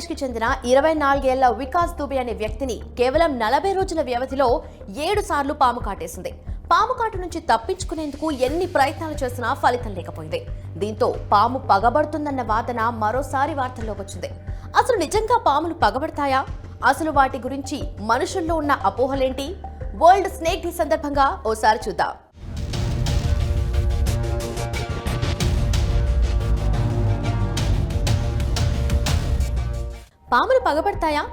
ఆంధ్రప్రదేశ్కి చెందిన ఇరవై నాలుగేళ్ళ వికాస్ దుబే అనే వ్యక్తిని కేవలం నలభై రోజుల వ్యవధిలో ఏడు సార్లు పాము కాటేసింది. పాము కాటు నుంచి తప్పించుకునేందుకు ఎన్ని ప్రయత్నాలు చేసినా ఫలితం లేకపోయింది. దీంతో పాము పగబడుతుందన్న వాదన మరోసారి వార్తల్లోకి వచ్చింది. అసలు నిజంగా పాములు పగబడతాయా? అసలు వాటి గురించి మనుషుల్లో ఉన్న అపోహలేంటి? వరల్డ్ స్నేక్ డే సందర్భంగా ఓసారి చూద్దాం. పాములు పగబడతాయా?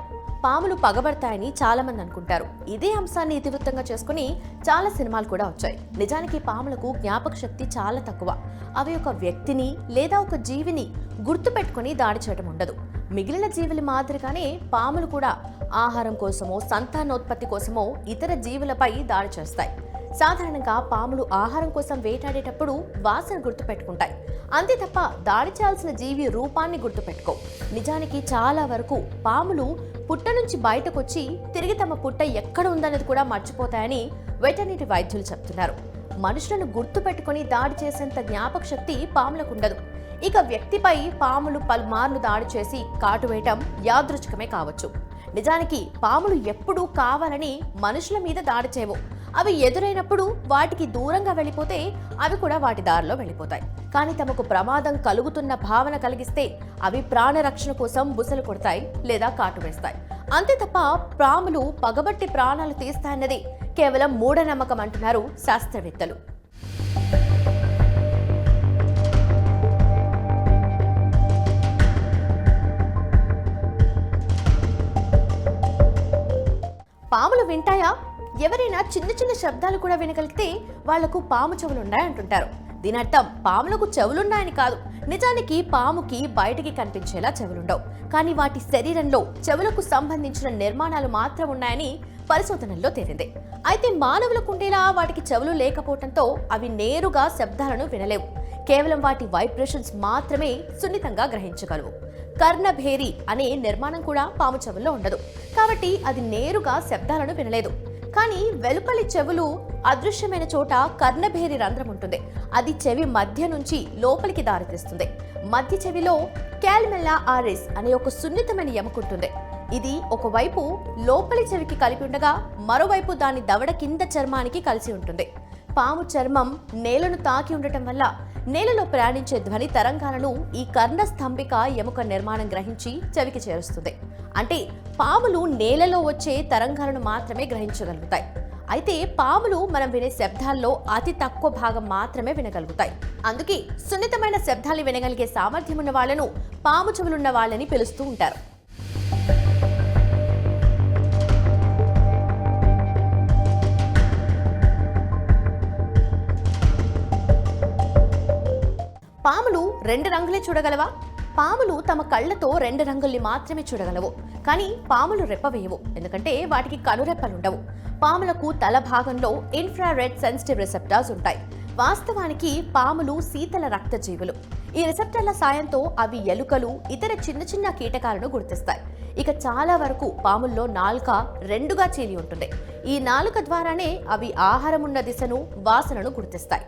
పాములు పగబడతాయని చాలామంది అనుకుంటారు. ఇదే అంశాన్ని ఇతివృత్తంగా చేసుకుని చాలా సినిమాలు కూడా వచ్చాయి. నిజానికి పాములకు జ్ఞాపక శక్తి చాలా తక్కువ. అవి ఒక వ్యక్తిని లేదా ఒక జీవిని గుర్తుపెట్టుకుని దాడి చేయడం ఉండదు. మిగిలిన జీవుల మాదిరిగానే పాములు కూడా ఆహారం కోసమో సంతానోత్పత్తి కోసమో ఇతర జీవులపై దాడి చేస్తాయి. సాధారణంగా పాములు ఆహారం కోసం వేటాడేటప్పుడు వాసన గుర్తుపెట్టుకుంటాయి. అంతే తప్ప దాడి చేయాల్సిన జీవి రూపాన్ని గుర్తుపెట్టుకో. నిజానికి చాలా వరకు పాములు పుట్ట నుంచి బయటకొచ్చి తిరిగి తమ పుట్ట ఎక్కడ ఉందనేది కూడా మర్చిపోతాయని వెటర్నరీ వైద్యులు చెప్తున్నారు. మనుషులను గుర్తుపెట్టుకుని దాడి చేసేంత జ్ఞాపక శక్తి పాములకు ఉండదు. ఇక వ్యక్తిపై పాములు పలుమార్లు దాడి చేసి కాటు వేయటం యాదృచ్ఛికమే కావచ్చు. నిజానికి పాములు ఎప్పుడూ కావాలని మనుషుల మీద దాడి చేయవు. అవి ఎదురైనప్పుడు వాటికి దూరంగా వెళ్ళిపోతే అవి కూడా వాటి దారిలో వెళ్ళిపోతాయి. కానీ తమకు ప్రమాదం కలుగుతున్న భావన కలిగిస్తే అవి ప్రాణరక్షణ కోసం బుసలు కొడతాయి లేదా కాటు వేస్తాయి. అంతే తప్ప పాములు పగబట్టి ప్రాణాలు తీస్తాయన్నది కేవలం మూఢనమ్మకం అంటున్నారు శాస్త్రవేత్తలు. పాములు వింటాయా? ఎవరైనా చిన్న చిన్న శబ్దాలు కూడా వినగలిగితే వాళ్ళకు పాము చెవులున్నాయంటుంటారు. దీని అర్థం పాములకు చెవులున్నాయని కాదు. నిజానికి పాముకి బయటికి కనిపించేలా చెవులుండవు. కానీ వాటి శరీరంలో చెవులకు సంబంధించిన నిర్మాణాలు మాత్రం ఉన్నాయని పరిశోధనల్లో తేలింది. అయితే మానవులకు ఉండేలా వాటికి చెవులు లేకపోవడంతో అవి నేరుగా శబ్దాలను వినలేవు. కేవలం వాటి వైబ్రేషన్స్ మాత్రమే సున్నితంగా గ్రహించగలవు. కర్ణభేరి అనే నిర్మాణం కూడా పాము చెవుల్లో ఉండదు. కాబట్టి అది నేరుగా శబ్దాలను వినలేదు. కానీ వెలుపలి చెవులు అదృశ్యమైన చోట కర్ణభేరి రంధ్రం ఉంటుంది. అది చెవి మధ్య నుంచి లోపలికి దారితీస్తుంది. మధ్య చెవిలో క్యాల్మెల్లా ఆరిస్ అనే ఒక సున్నితమైన ఎముకుంటుంది ఇది ఒకవైపు లోపలి చెవికి కలిపి ఉండగా మరోవైపు దాని దవడ కింద చర్మానికి కలిసి ఉంటుంది. పాము చర్మం నేలను తాకి ఉండటం వల్ల నేలలో ప్రయాణించే ధ్వని తరంగాలను ఈ కర్ణ స్తంభిక ఎముక నిర్మాణం గ్రహించి చెవికి చేరుస్తుంది. అంటే పాములు నేలలో వచ్చే తరంగాలను మాత్రమే గ్రహించగలుగుతాయి. అయితే పాములు మనం వినే శబ్దాల్లో అతి తక్కువ భాగం మాత్రమే వినగలుగుతాయి. అందుకే సున్నితమైన శబ్దాలు వినగలిగే సామర్థ్యం ఉన్న వాళ్ళను పాము చెవులున్న వాళ్ళని పిలుస్తూ ఉంటారు. పాములు రెండు రంగులే చూడగలవా? పాములు తమ కళ్ళతో రెండు రంగుల్ని మాత్రమే చూడగలవు. కానీ పాములు రెప్పవేయవు. ఎందుకంటే వాటికి కనురెప్పలుండవు. పాములకు తల భాగంలో ఇన్ఫ్రారెడ్ సెన్సిటివ్ రిసెప్టార్స్ ఉంటాయి. వాస్తవానికి పాములు శీతల రక్తజీవులు. ఈ రిసెప్టర్ల సాయంతో అవి ఎలుకలు ఇతర చిన్న చిన్న కీటకాలను గుర్తిస్తాయి. ఇక చాలా వరకు పాముల్లో నాలుక రెండుగా చీలి ఉంటుంది. ఈ నాలుక ద్వారానే అవి ఆహారం ఉన్న దిశను వాసనను గుర్తిస్తాయి.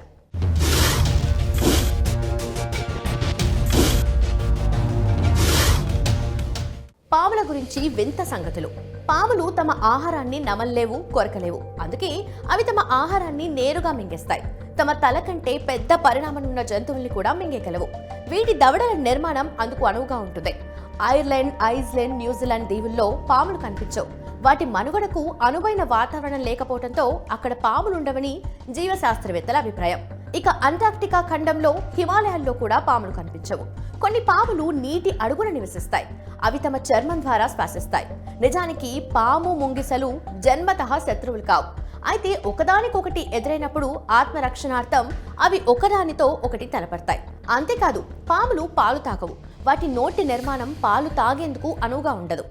గురించి వింత సంగతులు. పాములు తమ ఆహారాన్ని నమల్లేవు కొరకలేవు. అందుకే అవి తమ ఆహారాన్ని నేరుగా మింగేస్తాయి. తమ తల కంటే పెద్ద పరిణామం జంతువుల్ని కూడా మింగేగలవు వీటి దవడల నిర్మాణం అందుకు అనువుగా ఉంటుంది. ఐర్లాండ్ ఐస్లాండ్ న్యూజిలాండ్ దీవుల్లో పాములు కనిపించవు. వాటి మనుగడకు అనువైన వాతావరణం లేకపోవడంతో అక్కడ పాములుండవని జీవశాస్త్రవేత్తల అభిప్రాయం. ఇక అంటార్క్టికా ఖండంలో హిమాలయాల్లో కూడా పాములు కనిపించవు. కొన్ని పాములు నీటి అడుగున నివసిస్తాయి. అవి తమ చర్మం ద్వారా శ్వాసిస్తాయి. నిజానికి పాము ముంగిసలు జన్మతః శత్రువులు కావు. అయితే ఒకదానికొకటి ఎదురైనప్పుడు ఆత్మరక్షణార్థం అవి ఒకదానితో ఒకటి తలపడతాయి. అంతేకాదు పాములు పాలు తాగవు. వాటి నోటి నిర్మాణం పాలు తాగేందుకు అనువుగా ఉండదు.